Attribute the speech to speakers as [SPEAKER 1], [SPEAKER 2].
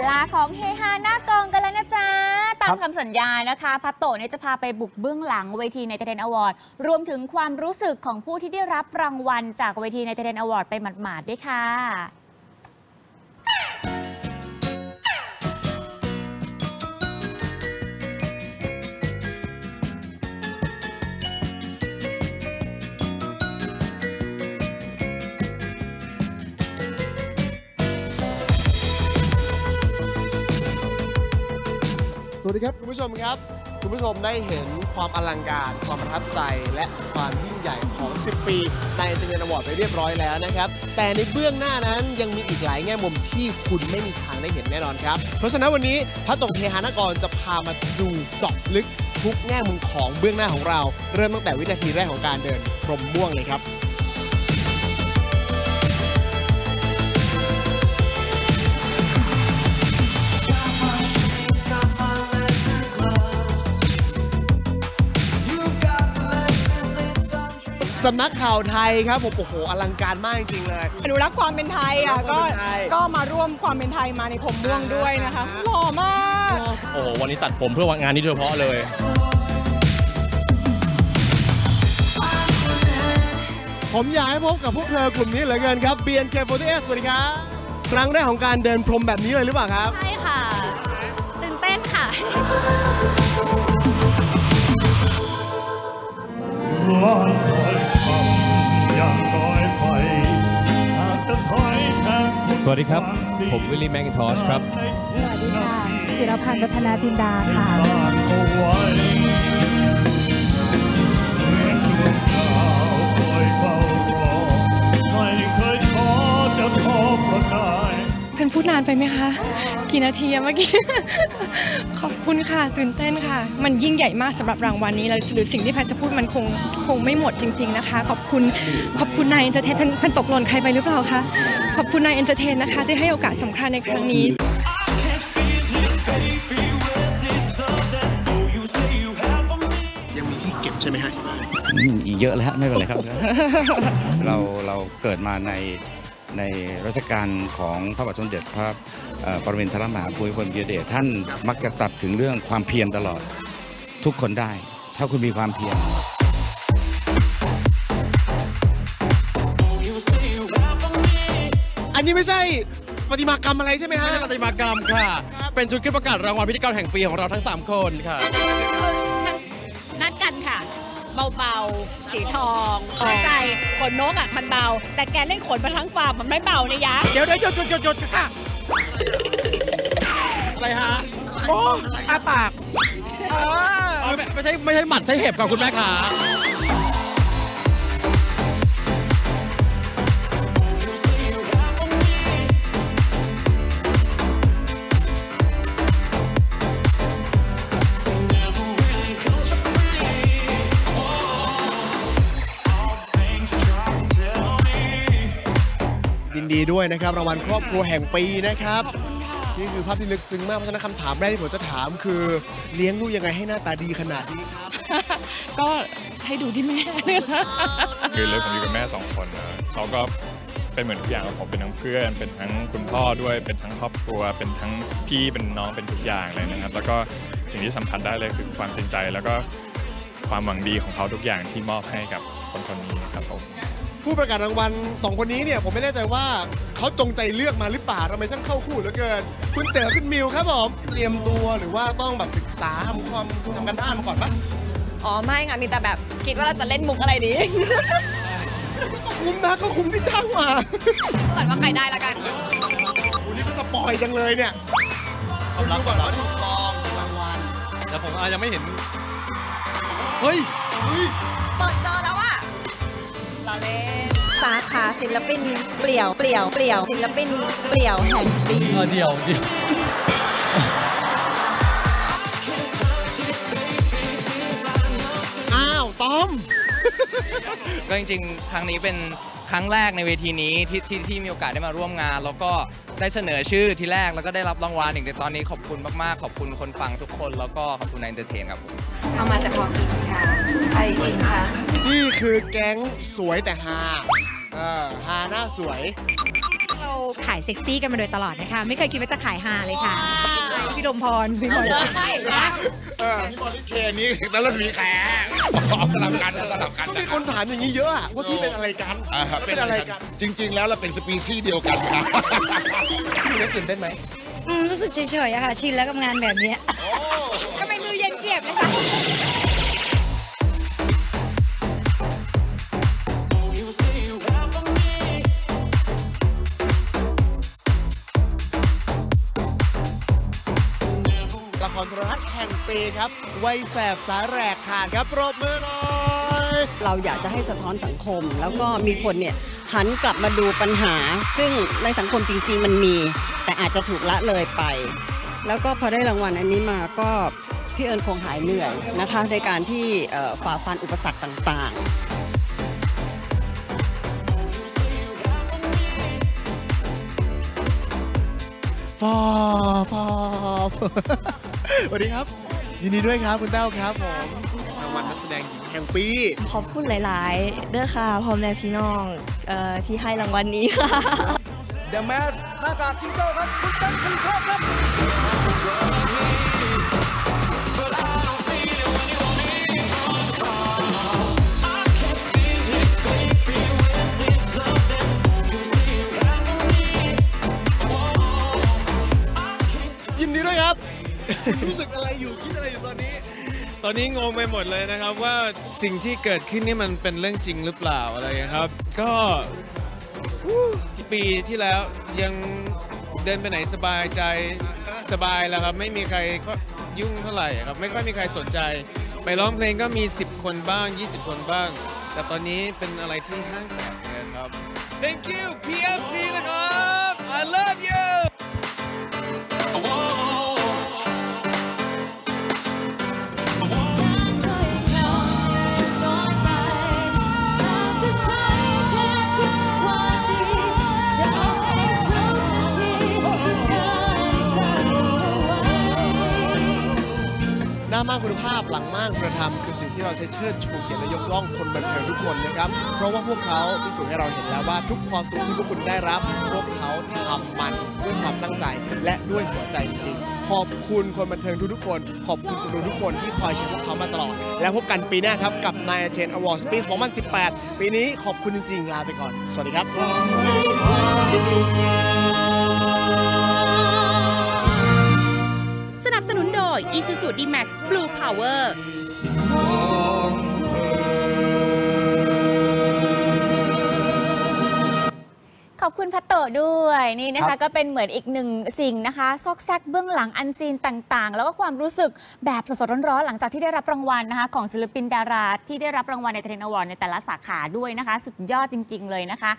[SPEAKER 1] เวลาของเฮฮาหน้ากองกันแล้วนะจ๊ะ ตาม
[SPEAKER 2] คำ
[SPEAKER 1] สัญญานะคะพัตโตเนี่ยจะพาไปบุกเบื้องหลังเวทีในเทนอวอร์ดรวมถึงความรู้สึกของผู้ที่ได้รับรางวัลจากเวทีในเทนอวอร์ดไปหมาดๆด้วยค่ะ
[SPEAKER 2] วัสดีครับ คุณผู้ชมครับ คุณผู้ชมได้เห็นความอลังการ ความประทับใจและความยิ่งใหญ่ของ 10 ปี ในเทนอวอร์ดไปเรียบร้อยแล้วนะครับ แต่ในเบื้องหน้านั้นยังมีอีกหลายแง่มุมที่คุณไม่มีทางได้เห็นแน่นอนครับ เพราะฉะนั้นวันนี้พระตงเทหานกรจะพามาดูเจาะลึกทุกแง่มุมของเบื้องหน้าของเรา เริ่มตั้งแต่วินาทีแรกของการเดินพรมม่วงเลยครับ สำนักข่าวไทยครับผมโอ้โหอลังการมากจริงๆเลย
[SPEAKER 3] อนุรักษ์ความเป็นไทยอะ
[SPEAKER 2] อนุ
[SPEAKER 3] ก็
[SPEAKER 2] รักษ์ความเป็นไทย
[SPEAKER 3] ก็มาร่วมความเป็นไทยมาในผมม่วงด้วยนะคะ
[SPEAKER 2] อ่า
[SPEAKER 3] หล่อมาก
[SPEAKER 4] โอ้โหวันนี้ตัดผมเพื่องานนี้โดยเฉพาะเลย
[SPEAKER 2] ผมอยากให้พบกับพวกเธอกลุ่มนี้เหลือเกินครับ BNK48 สวัสดีครับครั้งแรกของการเดินพรมแบบนี้เลยหรือเปล่าครับ
[SPEAKER 5] ใช่
[SPEAKER 6] สวัสดีครับ ผมวิลลี่แมกินทอชครับ
[SPEAKER 7] สวัสดีค่ะ ศิรพันธ์วัฒนาจินดาค่ะ
[SPEAKER 3] พื่อนพูดนานไปไหมคะ กี่นาทีอะเมื่อกี้ ขอบคุณค่ะ ตื่นเต้นค่ะ มันยิ่งใหญ่มากสำหรับรางวัลนี้แล้วหรือสิ่งที่แพทย์จะพูดมันคงคงไม่หมดจริง ๆนะคะ ขอบคุณขอบคุณนายเอนเตอร์เทนเพันตกหล่นใครไปหรือเปล่าคะ ขอบคุณนายเอนเตอร์เทนนะคะที่ให้โอกาสสำคัญในครั้งนี้
[SPEAKER 2] ยังมีที่เก็บใช่ไหมฮะที่บ้าน
[SPEAKER 8] อืมอีกเยอะแล้วไม่เป็นไรครับ เราเราเกิดมาใน ในรัชกาลของพระบาทสมเด็จพระเอ่อปรมินทรมหาภูมิพลอดุลยเดชท่านมักจะตรัดถึงเรื่องความเพียรตลอดทุกคนได้ ถ้าคุณมีความเพียร
[SPEAKER 2] อันนี้ไม่ใช่ประติมากรรมอะไรใช่ไหมฮะ
[SPEAKER 4] ปฏิมากรรมค่ะ เป็นชุดขึ้นประกาศรางวัลพิธีกรแห่งปีของเราทั้ง 3 คนค่ะ
[SPEAKER 5] นัดกันค่ะ เบาๆ สีทองสนใจขนนกอะมันเบา แต่แกเล่นขนมาทั้งฟาร์มมันไม่เบานะยะ
[SPEAKER 4] เดี๋ยวเดี๋ยวหยุดหยุดหยุดหยุดค่ะ อะไรฮะโอ้อาปากไม่ไม่ใช่ไม่ใช่หมัดใช่เห็บกับคุณแม่ขา
[SPEAKER 2] ดีด้วยนะครับรางวัลครอบครัวแห่งปีนะครับนี่คือภาพที่ลึกซึ้งมากเพราะฉะนั้นคำถามแรกที่ผมจะถามคือเลี้ยงลูกยังไงให้หน้าตาดีขนาดนี้ครับ
[SPEAKER 3] ก็ให้ดูที่แม่
[SPEAKER 9] คือเลยผมอยู่กับแม่สองคนนะเขาก็เป็นเหมือนทุกอย่างกับผมเป็นทั้งเพื่อน เป็นทั้งคุณพ่อด้วยเป็นทั้งครอบครัว เป็นทั้งพี่เป็นน้องเป็นทุกอย่างเลยนะครับ แล้วก็สิ่งที่สัมผัสได้เลยคือความจริงใจ แล้วก็ความหวังดีของเขาทุกอย่างที่มอบให้กับคนคนนี้ครับผม
[SPEAKER 2] ผู้ประกาศรางวัลสองคนนี้เนี่ยผมไม่แน่ใจว่าเขาจงใจเลือกมาหรือเปล่าทำไมช่างเข้าคู่เหลือเกิน คุณเต๋อคุณมิวครับผมเตรียมตัวหรือว่าต้องแบบศึกษาทำความทำกันบ้านมาก่อนปะ
[SPEAKER 5] อ๋อไม่ค่ะมีแต่แบบคิดว่าเราจะเล่นมุกอะไรดี
[SPEAKER 2] ก็คุ้มนะก็คุ้มที่จ้างมา
[SPEAKER 5] ก่อนว่าใครได้ละกัน
[SPEAKER 2] วันนี้ก็สปอยจังเลยเนี่ยคุณดูก่อนว่าถูกซองถูกรางวัล
[SPEAKER 4] แต่ผมอาจจะไม่เห็น เฮ้ย
[SPEAKER 2] เฮ้ย
[SPEAKER 5] เปิดจอแล้วอะเราเล่น
[SPEAKER 7] สาขาศิลปินเปลี่ยวเปลี่ยวเปลี่ยวศิลปินเปลี่ยวแห่งปี
[SPEAKER 4] เออเดี๋ยวเดี๋ยว
[SPEAKER 2] อ้าวต้อม
[SPEAKER 10] ก็จริงๆ ครั้งนี้เป็นครั้งแรกในเวทีนี้ที่ที่ที่มีโอกาสได้มาร่วมงาน แล้วก็ได้เสนอชื่อทีแรกแล้วก็ได้รับรางวัลอีกในตอนนี้ขอบคุณมากๆ ขอบคุณคนฟังทุกคน แล้วก็ขอบคุณนายเอนเตอร์เทนครับผม
[SPEAKER 7] เอามาจากพอกินค่ะไอเองค่ะ
[SPEAKER 2] นี่ คือแก๊งสวยแต่ฮาเออฮาหน้าสวย
[SPEAKER 3] เรา
[SPEAKER 11] ขายเซ็กซี่กันมาโดยตลอดนะคะ ไม่เคยคิดว่าจะขายฮาเลยค่ะ พี่ดมพร พี่บอล
[SPEAKER 2] พี่บอลลิเคนนี้แล้วเรามีแขกสลับกันสลับกันมีคนถามอย่างนี้เยอะอะว่าพี่เป็นอะไรกันเป็นอะไรกัน
[SPEAKER 12] จริง ๆ แล้วเราเป็นสปีชีส์เดียวกันครับ
[SPEAKER 2] พี่เล็กตื่นเต้นไหม
[SPEAKER 13] อืมรู้สึกเฉยๆอะค่ะ ชินแล้วกับงานแบบเนี้ย
[SPEAKER 11] ทำไมมือเย็นเจียบเลยคะ
[SPEAKER 2] ละ ปีครับวัยแสบสายแหรกขาดครับปรบมือหน่อย
[SPEAKER 14] เราอยากจะให้สะท้อนสังคม แล้วก็มีคนเนี่ยหันกลับมาดูปัญหา ซึ่งในสังคมจริง ๆ มันมี แต่อาจจะถูกละเลยไป แล้วก็พอได้รางวัลอันนี้มาก็พี่เอิญคงหายเหนื่อยนะคะ ในการที่เอ่อฝ่าฟันอุปสรรคต่างๆ
[SPEAKER 2] ฟอฟอสวัสดีครับ ยินดีด้วยครับคุณแต้วครับผมรางวัลนักแสดงหญิงแห่งปี
[SPEAKER 15] ขอบคุณหลาย ๆ เด้อค่ะพ่อแม่พี่น้องเอ่อที่ให้รางวัลนี้ค่ะ
[SPEAKER 4] The Mask หน้ากากจิงโจ้ครับคุณเป็นคนชอบครับ
[SPEAKER 2] ยินดีด้วยครับรู้สึกอะไร ตอนนี้
[SPEAKER 6] งงไปหมดเลยนะครับว่าสิ่งที่เกิดขึ้นนี่มันเป็นเรื่องจริงหรือเปล่าอะไรอย่างเงี้ยครับ ก็ปีที่แล้วยังเดินไปไหนสบายใจสบายแล้วครับ ไม่มีใครยุ่งเท่าไหร่ครับ ไม่ค่อยมีใครสนใจ ไปร้องเพลงก็มี 10 คนบ้าง 20 คนบ้าง แต่ตอนนี้เป็นอะไรที่ห้างแตกเลยครับ Thank you PFC นะครับ I love you า
[SPEAKER 2] ม่านคุณภาพหลังม่านคุณธรรม คือสิ่งที่เราใช้เชิดชูเกียรติและยกย่องคนบันเทิงทุกคนนะครับ เพราะว่าพวกเขาพิสูจน์ให้เราเห็นแล้วว่าทุกความสุขที่พวกคุณได้รับ พวกเขาทำมันด้วยความตั้งใจและด้วยหัวใจจริงขอบคุณคนบันเทิงทุกๆคน ขอบคุณคนดูทุกคนที่คอยเชียร์พวกเขามาตลอด แล้วพบกันปีหน้าครับกับนายเชนอวอร์ดปี2018 ปีนี้ขอบคุณจริงๆ ลาไปก่อน สวัสดีครับ
[SPEAKER 16] Isuzu D-Max Blue Power
[SPEAKER 1] ขอบคุณพัตโตะด้วยนี่นะ
[SPEAKER 4] ครั
[SPEAKER 1] คะ
[SPEAKER 4] บ
[SPEAKER 1] ก็เป็นเหมือนอีกหนึ่งสิ่งนะคะซอกแซกเบื้องหลังอันซีนต่างๆ แล้วก็ความรู้สึกแบบสดๆร้อนๆหลังจากที่ได้รับรางวัลนะคะของศิลปินดาราที่ได้รับรางวัลในเทรนอวอร์ดในแต่ละสาขาด้วยนะคะ สุดยอดจริง ๆ เลยนะคะ